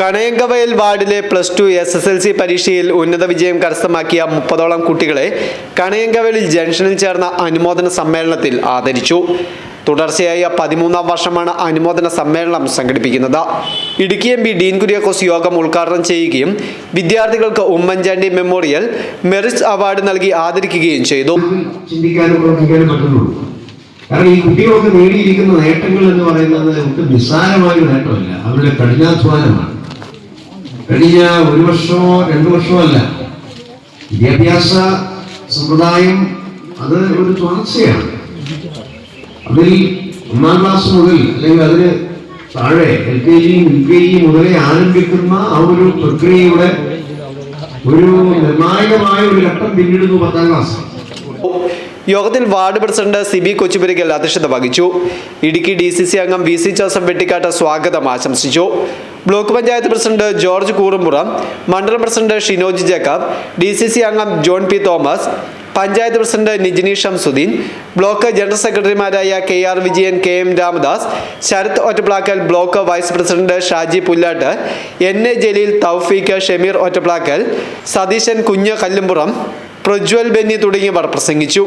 കണയങ്കവയൽ വാർഡിലെ plus two S S L C പരീക്ഷയിൽ ഉന്നത വിജയം കരസ്ഥമാക്കിയ മുപ്പതോളം കുട്ടികളെ കണയങ്കവയൽ ജംഗ്ഷനിൽ ചേർന്ന അനുമോദന സമ്മേളനത്തിൽ ആദരിച്ചു. തുടർച്ചയായ പതിമൂന്നാം വർഷമാണ് അനുമോദന സമ്മേളനം സംഘടിപ്പിക്കുന്നത്. ഇടുക്കി എം പി ഡീൻ കുര്യാക്കോസ് യോഗം ഉദ്ഘാടനം ചെയ്യുകയും വിദ്യാർത്ഥികൾക്ക് ഉമ്മൻചാണ്ടി മെമ്മോറിയൽ മെറിറ്റ് അവാർഡ് നൽകി ആദരിക്കുകയും ചെയ്തു. കാരണം ഈ കുട്ടികളൊക്കെ നേടിയിരിക്കുന്ന നേട്ടങ്ങൾ എന്ന് പറയുന്നത് നമുക്ക് നിസ്സാരമായ നേട്ടമല്ല. അവരുടെ കഠിനാധ്വാനമാണ്. കഴിഞ്ഞ ഒരു വർഷമോ രണ്ടു വർഷമോ അല്ല. വിദ്യാഭ്യാസ സമ്പ്രദായം അത് ഒരു തുടർച്ചയാണ്. അതിൽ ഒന്നാം ക്ലാസ് മുതൽ അല്ലെങ്കിൽ അതിന് താഴെ L K G U K G മുതലേ ആരംഭിക്കുന്ന ആ ഒരു പ്രക്രിയയുടെ ഒരു നിർണായകമായ ഒരു ഘട്ടം പിന്നിടുന്നു പത്താം ക്ലാസ്. യോഗത്തിൽ ward president C B Kochupurakkal അധ്യക്ഷത വഹിച്ചു. ഇടുക്കി ഡി സി സി അംഗം വി സി ജോസഫ് വെട്ടിക്കാട്ട് സ്വാഗതം ആശംസിച്ചു. Block panchayat president George Koorumpuram മണ്ഡലം president Shinoj Jacob D C C അംഗം John P Thomas panchayat president Nijini Shamsuddin block general സെക്രട്ടറിമാരായ K R Vijayan K M Ramadas Sarath Ottaplackal block vice president Shaji Pullattu N A Jaleel Thoufeeq Shameer Ottaplackal Satheesan Kunju Kallumpuram Prajwal Benny തുടങ്ങിയവർ പ്രസംഗിച്ചു.